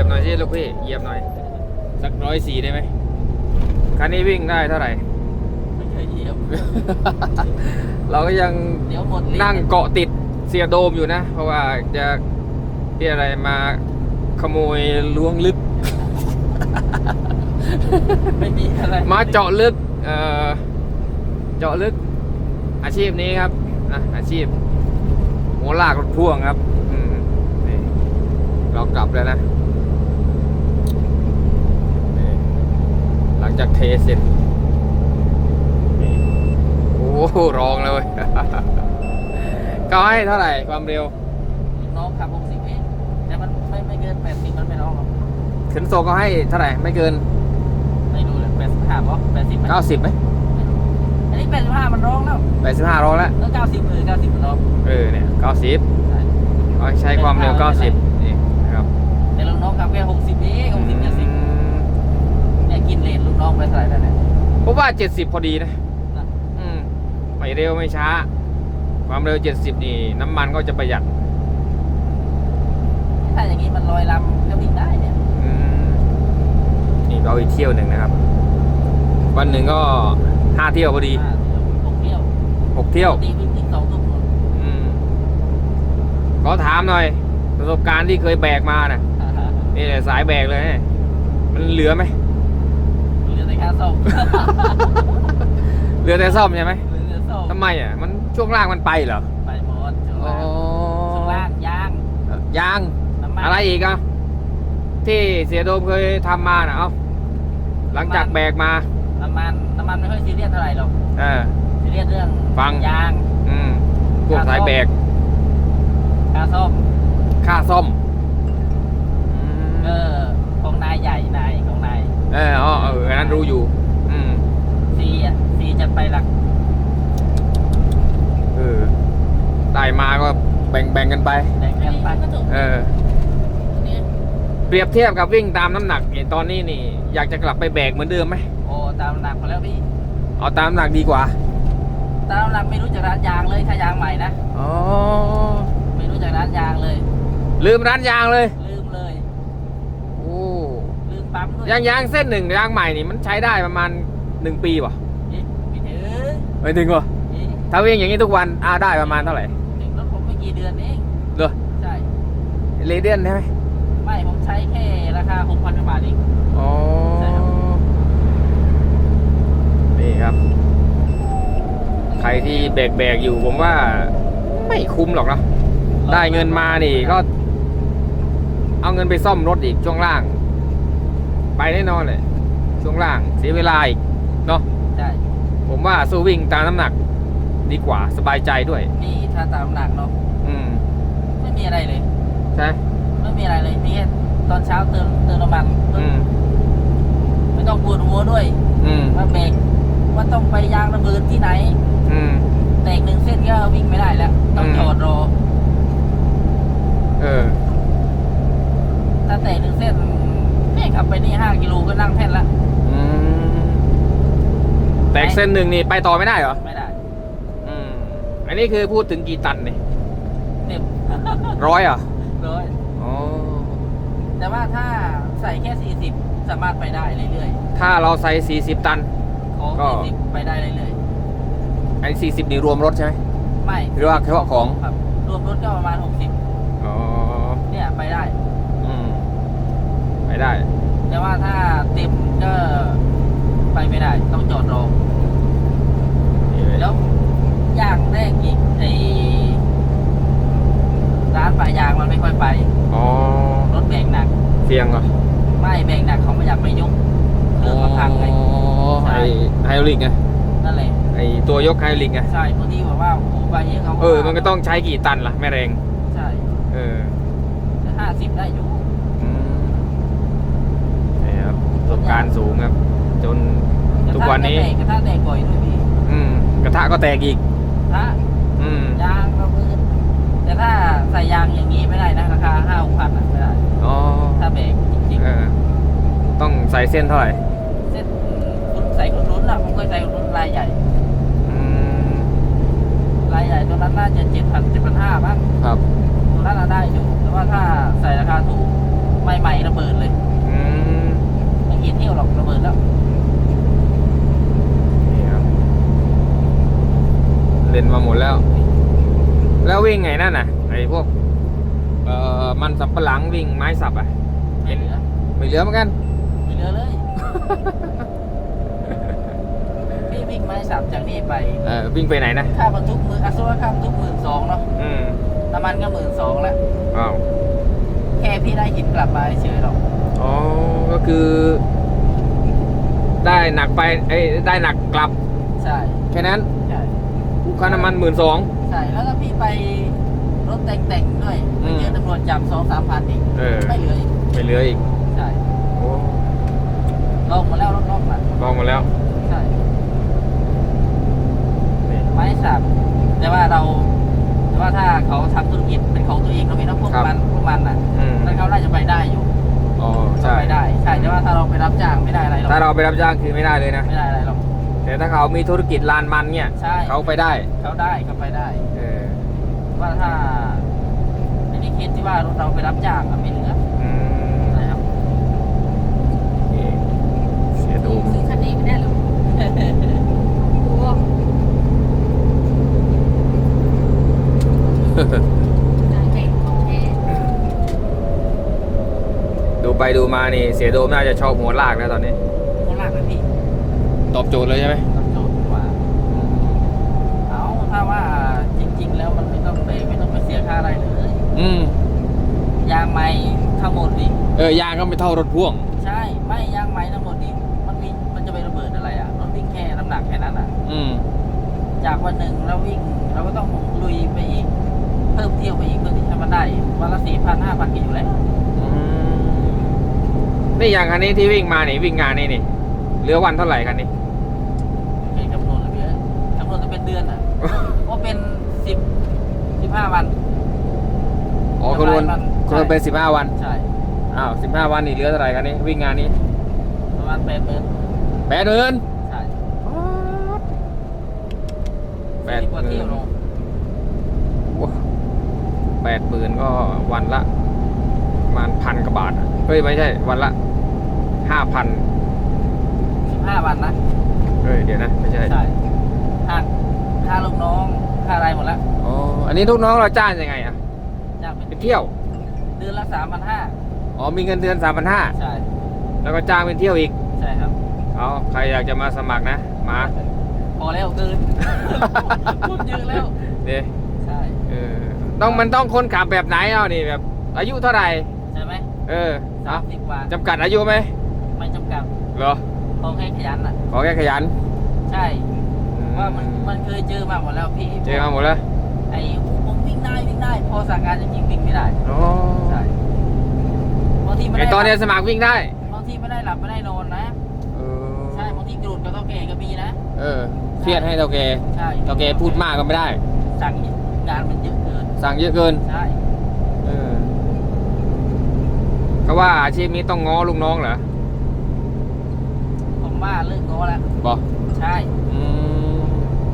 ยียบหน่อยสิลูกพี่ เหยียบหน่อย สักร้อยสี่ได้ไหมคันนี้วิ่งได้เท่าไหร่ ไม่เคยเหยียบ เราก็ยังเดี๋ยวหมดลิ้นั่งเกาะติดเสียโดมอยู่นะ เพราะว่าจะที่อะไรมาขโมยล้วงลึก ไม่มีอะไรมาเจาะลึก เอ่อ เจาะลึก อาชีพนี้ครับนะอาชีพหัวลากรถพ่วงครับ อืมนี่เรากลับแล้วนะนี่หลั งจากเทเสร็จนี่โอ้โหร้องเลยเว้ยก็ให้เท่าไหร่ความเร็ว น้องขับ60เองแต่มันไม่ไม่เกิน80มันไม่ร้องหรอกขนส่งก็ให้เท่าไหร่ไม่เกินไม่รู้เลย85ป่ะ80ไหม90ไหมอันนี้85มันร้องแล้ว85ร้องแล้วแล้ว90เออ90มันร้องเออเนี่ย90ใช่เอาใช้ความเร็ว90นี่นะครับแต่ลูกน้องขับแค่60เอง60อื70มเนี่ย กินเลนลูกน้องไปเท่าไหร่แล้วเนี่ยเพราะว่า70พอดีนะนะอืมไม่เร็วไม่ช้า ความเร็ว70นี่ น้ำมันก็จะประหยัดถ้าอย่างนี้มันลอยลำก็วิ่งได้เนี่ยอืมนี่เราอีกเที่ยวหนึ่งนะครับ วันหนึ่งก็5เที่ยวพอดีอ่าหกเที่ยว6เที่ยวปกติวิ่งถึงสองทุ่มหมดอืมขอถามหน่อย ประสบการณ์ที่เคยแบกมาน่ะนี่แหละสายแบกเลยเนี่ยมันเหลือไหมเหลือ แต่ค่าซ่อมเหลือแต่ซ่อมใช่ไหมเหลือซ่อมทำไมอะ มันช่วงล่างมันไปเหรอไปหมดช่วงอ๋อล่างช่วงล่างยางยาง น้ำมันอะไรอีกอะ ที่เสียโดมเคยทำมาน่ะเอ้าหลังจากแบกมา น้ำมันน้ำมันไม่ค่อยซีเรียสเท่าไหร่หรอกเออ ซีเรียสเรื่องฟัง ยางอืมพวกสายแบกค่าซ่อมค่าซ่อมอืมเออของนายใหญ่นายของนาย เอออ๋อเอออันนั้นรู้อยู่ อืมซีอะซีจะไปหลักเออได้มาก็แบ่งแบ่งกันไปแบ่งกันไปเออเปรียบเทียบกับวิ่งตามน้ำหนักนี่ตอนนี้นี่ อยากจะกลับไปแบกเหมือนเดิมไหมโอ้ตามหนักพอแล้วพี่ เอาตามน้ำหนักดีกว่าตามหนักไม่รู้จักร้านยางเลยถ้ายางใหม่นะ อ๋อไม่รู้จักร้านยางเลย ลืมร้านยางเลย ปั๊มด้วยยางยางเส้นหนึ่งยางใหม่นี่มันใช้ได้ประมาณหนึ่งปีป่ะเอ๊ะไม่ถึงไม่ถึงป่ะเอ๊ะถ้าวิ่งอย่างนี้ทุกวันอาได้ประมาณเท่าไหร่ถึงรถผมไม่กี่เดือนเองเหรอใช่เรเดียนใช่ไหมไม่ผมใช้แค่ราคา6,000กว่าบาทเองอ๋อใช่ครับนี่ครับ ใครที่แบกแบกๆอยู่ผมว่าไม่คุ้มหรอกเนาะได้เงินมานี่ก็ เอาเงินไปซ่อมรถอีกช่วงล่าง ไปแน่นอนเลยช่วงล่างเสียเวลาอีกเนาะใช่ผมว่าสู้วิ่งตามน้ำหนักดีกว่าสบายใจด้วยนี่ถ้าตามหนักเนาะอืมไม่มีอะไรเลยใช่ไม่มีอะไรเลยมีแค่ตอนเช้าเติมเติมน้ำมันอืมไม่ต้องปวดหัวด้วย อืมว่าเบรกว่าต้องไปยางระเบิดที่ไหน อืม แตกหนึ่งเส้นก็วิ่งไม่ได้แล้ว ต้องอืม จอดรอ เออ ถ้าแตกหนึ่งเส้น แม่ขับไปนี่ห้ากิโลก็นั่งแท่นละอืมแตกเส้นหนึ่งนี่ไปต่อไม่ได้เหรอไม่ได้อืมอันนี้คือพูดถึงกี่ตันเนี่ยเต็มร้อยเหรอร้อยอ๋อแต่ว่าถ้าใส่แค่สี่สิบสามารถไปได้เรื่อยถ้าเราใส่สี่สิบตัน ๆของก็ สี่สิบไปได้เรื่อยไอ้สี่สิบนี่รวมรถใช่ไหมๆไม่หรือว่าเฉพาะของครับรวมรถก็ประมาณหกสิบอ๋อเนี่ยไปได้อืม ไปได้ แต่ว่าถ้าเต็มก็ไปไม่ได้ ต้องจอดรอนี่เลยแล้วอย่างแรกอีกไอร้านปลายยางมันไม่ค่อยไป อ๋อ รถแบกหนักเฟียงเหรอไม่แบกหนักเขาไม่อยากไปยกเครื่องมันพังไงอ๋อใช่ ไอไฮดรอลิกไงนั่นแหละไอตัวยกไฮดรอลิกไงใช่บางทีบอกว่าโอ้โหไปเยอะเขาเออ มันก็ต้องใช้กี่ตันล่ะ แม่แรง ใช่ เออแต่ห้าสิบได้อยู่ อืมนี่ครับประ สบการณ์สูงครับ จนทุกวันนี้ กระทะแตกบ่อยด้วยพี่อืม กระทะก็แตกอีกถ้าอืมยางก็มืดแต่ถ้าใส่ยางอย่างนี้ไม่ได้นะราคาห้าหกพันอะไม่ได้ อ๋อถ้าแบกจริงเออต้องใส่เส้นเท่าไหร่ ๆ เส้นคุณใส่คุณรุ้นอะผมเคยใส่คุณรุ้นลายใหญ่ อืม รายใหญ่ตัวนั้นน่าจะเจ็ดพันเจ็ดพันห้าบ้าง ครับ ตัวนั้นน่ะได้อยู่ แต่ว่าถ้าใส่ราคาถูกใหม่ๆระเบิด นั่นน่ะไอ้พวกเอ่อ มันสับปะหลังวิ่งไม้สับอะไม่เหลือไม่เหลือเหมือนกันไม่เหลือเลย พี่วิ่งไม้สับจากนี่ไปเออวิ่งไปไหนนะค่าบรรทุกมืออาซัวค่าบรรทุกหมื่นสองเนาะอืมน้ำมันก็หมื่นสองแล้วอ้าวแค่พี่ได้หินกลับมาเฉยๆหรอกอ๋อก็คือ ได้หนักไปเอ้ยได้หนักกลับใช่แค่นั้นใช่ค่าน้ำมันหมื่นสองใช่แล้วก็พี่ไป รถแต่งๆด้วยอืไปมเจอตำรวจจับสองสามพันอีกเออ ไม่เหลืออีกไม่เหลืออีกใช่โอ้ลงมาแล้วรถลงมาลองมาแล้วใช่นี่ไม้สับแต่ว่าเรา แต่ว่าถ้าเขาทำธุรกิจเป็นของตัวเองเราไม่ต้องพวกครับมันพวกมันอะอืมนั่นเขาน่าจะไปได้อยู่อ๋อเขาใช่ไปได้ ใช่แต่ว่าถ้าเราไปรับจ้างไม่ได้อะไรหรอกถ้าเราไปรับจ้างคือไม่ได้เลยนะไม่ได้อะไรหรอกแต่ถ้าเขามีธุรกิจลานมันเนี่ยใช่เขาไปได้เขาได้เขาไปได้ เออ ว่าถ้าในนี้เคสที่ว่ารถเราไปรับจ้างอะไม่เหลืออืมนะครับนี่เสียดูซื้อคันนี้ไม่ได้หรอกโอ้นางเก่งของแท้ดูไปดูมานี่ เสียโดมน่าจะชอบหัวลากแล้วตอนนี้ โคราชนะพี่ตอบโจทย์เลยใช่ไหม อืมยางไม้ทั้งหมดดิเออยางก็ไม่เท่ารถพ่วง ใช่ไม่ยางไม้ทั้งหมดดิมันมีมันจะไประเบิดอะไรอะรถวิ่งแค่น้ำหนักแค่นั้นอะ อืมจากวันหนึ่งเราวิ่งเราก็ต้องลุยไปอีก เพิ่มเที่ยวไปอีกเพื่อที่จะมาได้วันละสี่พันห้าพันกิโลอยู่แล้วอืมนี่อย่างคันนี้ที่วิ่งมานี่วิ่งงานนี่นี่เหลือวันเท่าไหร่คันนี้ เคยคำนวณเลยพี่เอ้ยคำนวณจะเป็นเดือนอะว่าเป็นสิบสิบห้าวัน อ๋อคำนวณประมาณคำนวณเป็นสิบห้าวัน ใช่ อ้าวสิบห้าวันนี่เหลือเท่าไหร่คันนี้วิ่งงานนี้ประมาณแปดหมื่นแปดหมื่นใช่แปดสิบหกว่ามื่เที่ยวนลงแปดหมื่นก็วันละประมาณพันกว่าบาทอะเฮ้ยไม่ใช่วันละห้าพันสิบห้าวันนะเฮ้ยเดี๋ยวนะไม่ใช่ใช่ค่าค่าลูกน้องค่าอะไรหมดแล้วอ๋ออันนี้ทุกน้องเราจ้างยังไงอะจ้างไป เที่ยว เดือนละสามพันห้าอ๋อมีเงินเดือนสามพันห้าใช่แล้วก็จ้างเป็นเที่ยวอีก ใช่ครับเอาใครอยากจะมาสมัครนะ มา พอแล้วเกิน พูดเยอะแล้วเดี๋ยวใช่เออต้องมันต้องคนขับแบบไหนเอานี่แบบ อายุเท่าไหร่ ใช่ไหมเออสาเอามสิบกว่าจำกัดอายุไหมไม่จำกัดเหรอพอแค่ขยันอะขอแค่ขยัน ใช่อืว่ามันมันเคยเจอมาหมดแล้วพี่เจอมาหมดแล้วไอ้ผมวิ่ง ได้วิ่งได้ พอสั่งงานจริงๆวิ่งไม่ได้อ๋อใช่บางทีไม่ไอได้ตอนเนี้ยหสลับมัครวิ่งได้ บางทีไม่ได้หลับไม่ได้นอนนะเออใช่บางทีกรุดกับเท่าแก่ก็มีนะ เออเครียดให้เท่าแกใช่เท่าแกพูดมากก็ไม่ได้ สั่งงานมันเยอะเกินสั่งเยอะเกิน ใช่เออเขาว่าอาชีพนี้ต้องง้อลูกน้องเหรอผมว่าเลิกง้อแล้วบอกใช่ อืม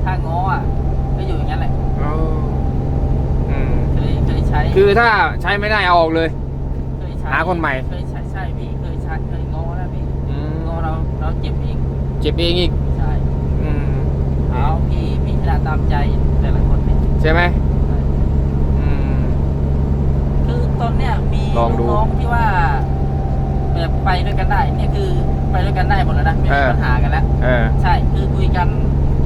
ถ้าง้ออะก็อยู่อย่างนั้นแหละ อ๋ออืมเคยเคยใช้คือถ้าใช้ไม่ได้เอาออกเลย เคยใช้หาคนใหม่ เคยใช้ใช่พี่เคยใช้เคยง้อแล้วพี่อืมง้อเราเราเจ็บเองเจ็บเองอีกใช่อืมเอาพี่พี่ชนะตามใจแต่ละคนเนี่ยใช่ไหมใช่อืม คือตอนเนี้ยมีลองดูลูกน้องที่ว่าแบบไปด้วยกันได้เนี่ยคือไปด้วยกันได้หมดแล้วนะไม่มีปัญหากันแล้ว เออใช่คือคุยกัน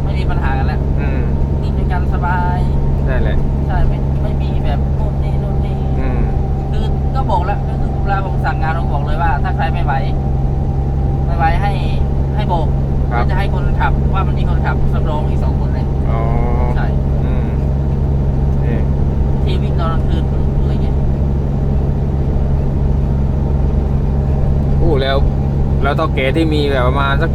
ไม่มีปัญหากันแล้วอืมกินด้วยกันสบาย ได้เลย ใช่ไม่ไม่มีแบบนู่นนี่นู่นนี่ อืม คือ ก็บอกแล้วก็คือเวลาผมสั่งงานผมบอกเลยว่า ถ้าใครไม่ไหวไม่ไหวให้ให้โบกครับ ก็จะให้คนขับว่ามันมีคนขับสำรองอีกสองคนเลยอ๋อใช่อืมนี่ที่วิ่งตอนกลางคืนอะไรเงี้ยอู้แล้ว แล้วเท่าแก่ที่มีแบบประมาณสัก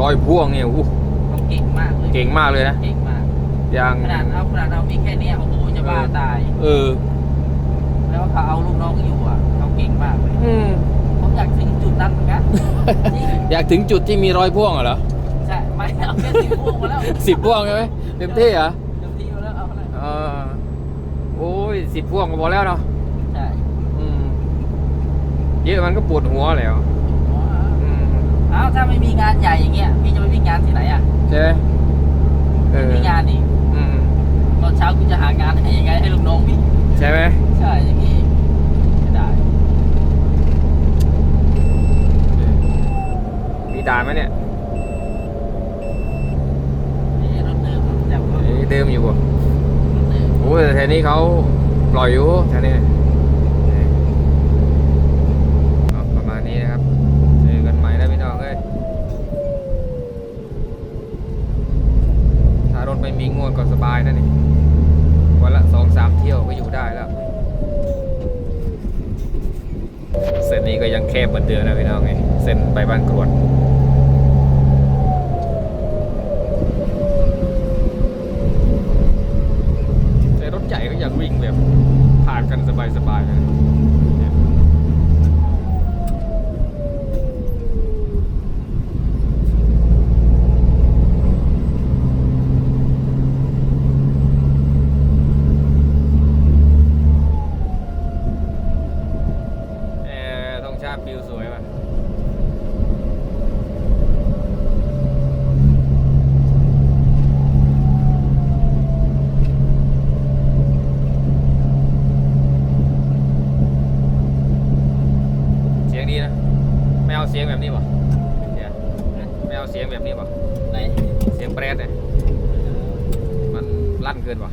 ร้อยพ่วงเนี่ยอู้เขาเก่งมากเลยเก่งมากเลยนะเก่งมาก อย่าง ขนาดเอาขนาดเรามีแค่เนี้ยโอ้โหจะบ้าตาย เออ แล้วเขาเอาลูก น้องอยู่อะเขาเก่งมากเลยอืม ผมอยากถึงจุดนั้นเหมือนกันจริงอยากถึงจุดที่มีร้อยพ่วงเหรอใช่ไม่เอาแค่สิบพวงมาแล้วสิบพ่วงใช่ไหมเต็มที่เหรอเต็มที่มาแล้วเอาอะไรเออโอ้ยสิบพ่วงก็พอแล้วเนาะใช่อืมเยอะมันก็ปวดหัวแล้วอืมอ้าวถ้าไม่มีงานใหญ่อย่างเงี้ยพี่จะไปวิ่งงานที่ไหนอะใช่ไหมเออมีงานอีกอืมบตอนเช้ากูจะหางานให้ยังไงให้ลูกน้องวิ่งใช่ไหม ใช่อย่างนี้ไม่ได้ มีด่านไหมเนี่ย นี่รถเดิมจับรถ เอ้ยเดิมอยู่บ่ รถเดิม โอ้แต่แถ วนี้เขาปล่อยอยู่แถวนี้ประมาณนี้นะครับเจอกันใหม่นะพี่น้องเอ้ยถ้ารถไม่มีงวดก็สบายนะนี่วันละสองสามเที่ยวก็อยู่ได้แล้วเส้นนี้ก็ยังแคบเหมือนเดิมนะพี่น้องไงเส้นไปบ้านกรวด แต่รถใหญ่ก็ยังวิ่งแบบผ่านกันสบายๆเลยนะเนี่ยเออธงชาติบิวสวยป่ะ เสียงดีนะ ไม่เอาเสียงแบบนี้ป่ะเนี่ยไม่เอาเสียงแบบ นี้ป่ะไหนเสียงแปรดเนี่ยมันลั่นเกินป่ะ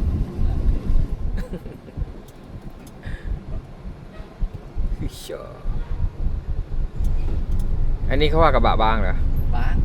อันนี้เขาว่ากระบะบางเหรอบ้าง